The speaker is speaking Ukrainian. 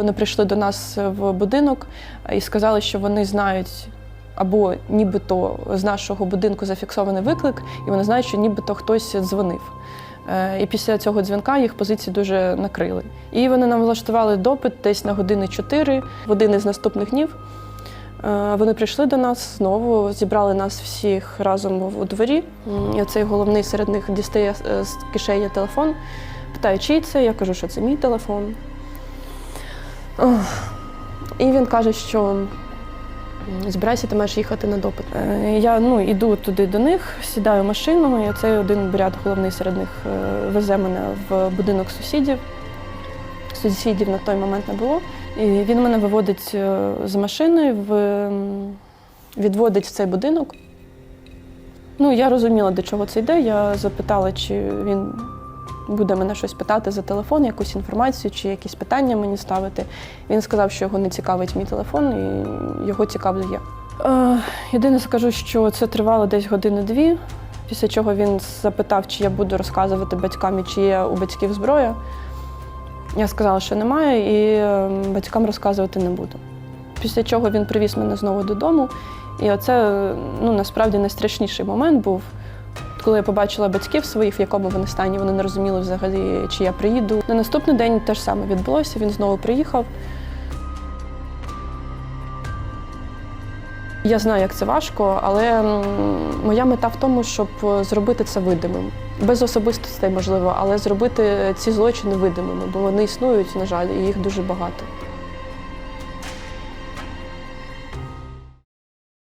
Вони прийшли до нас в будинок і сказали, що вони знають. Або нібито з нашого будинку зафіксований виклик, і вони знають, що нібито хтось дзвонив. Е, І після цього дзвінка їх позиції дуже накрили. І вони нам влаштували допит десь на години 4. В один із наступних днів е, вони прийшли до нас знову, зібрали нас всіх разом у дворі. І цей головний серед них дістає з кишені телефон, питає, чий це. Я кажу, що це мій телефон. І він каже, що збирайся, ти маєш їхати на допит. Е, Я ну, йду туди до них, сідаю в машину, і цей один брат, головний серед них, е, везе мене в будинок сусідів. Сусідів на той момент не було. І він мене виводить е, з машини, в, відводить в цей будинок. Ну, я розуміла, до чого це йде. Я запитала, чи він буде мене щось питати за телефон, якусь інформацію, чи якісь питання мені ставити. Він сказав, що його не цікавить мій телефон, і його цікавлю я. Е, єдине скажу, що це тривало десь години-дві, після чого він запитав, чи я буду розказувати батькам, і чи є у батьків зброя. Я сказала, що немає, і е, батькам розказувати не буду. Після чого він привіз мене знову додому. І оце ну, насправді найстрашніший момент був, коли я побачила батьків своїх, в якому вони стані, вони не розуміли взагалі, чи я приїду. На наступний день те ж саме відбулося, він знову приїхав. Я знаю, як це важко, але моя мета в тому, щоб зробити це видимим. Без особистостей, можливо, але зробити ці злочини видимими, бо вони існують, на жаль, і їх дуже багато.